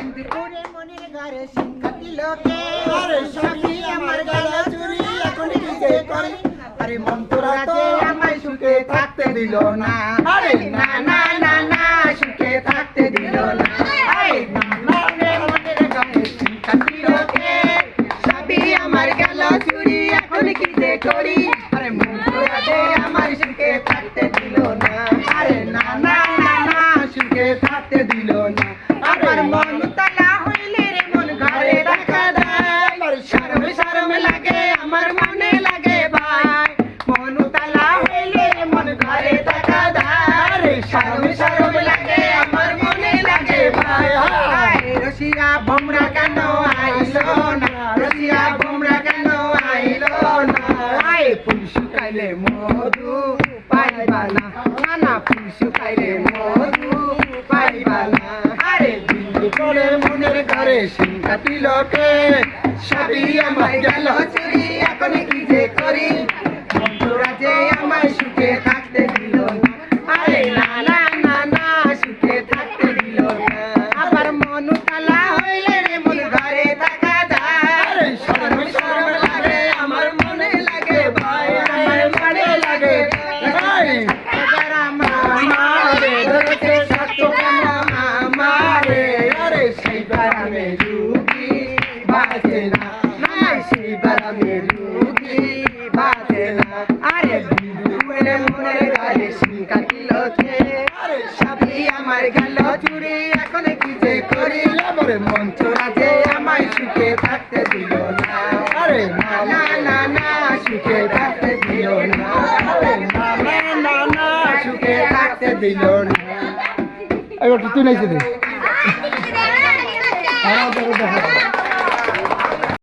ওরে মনের ঘরে শিক্ষা দিল কে? আরে সখী আমার গেল চুরি এখন কি যে করি? আরে মন্তরা যে আমায় সুখে থাকতে দিল না। আরে না না না না সুখে থাকতে দিল না। আরে না না রে মনের ঘরে শিক্ষা দিল সবই আমার গেল চুরি এখন কি যে করি? আরে মন্তরা যে আমায় সুখে থাকতে দিল না। আরে না না না না সুখে থাকতে দিল না। আমার মন ঘরে রাখা দেয় শরম শরম লাগে, আমার মনে লাগে ভাই, হায়। রসিয়া ভোমরা কেন আইলো না? রসিয়া ভোমরা কেন আইলো না? আয় ফুল শুকাইলে মধু না। ফুল শুকাইলে মধু আরে বিন্দু মনের ঘরে সিংহা তিলকে সবই আমায় গেল চুরি, এখন কি যে আরে মনের গায়ে শিঙ্কা দিল সবই আমার গেল চুরি, এখন কি যে করি আমার মন্ত্ররা যে আমায় সুখে থাকতে দিল না। আরে সুখে থাকতে দিল না। সুখে থাকতে দিল না। এবার তুই Parabéns, Berrado.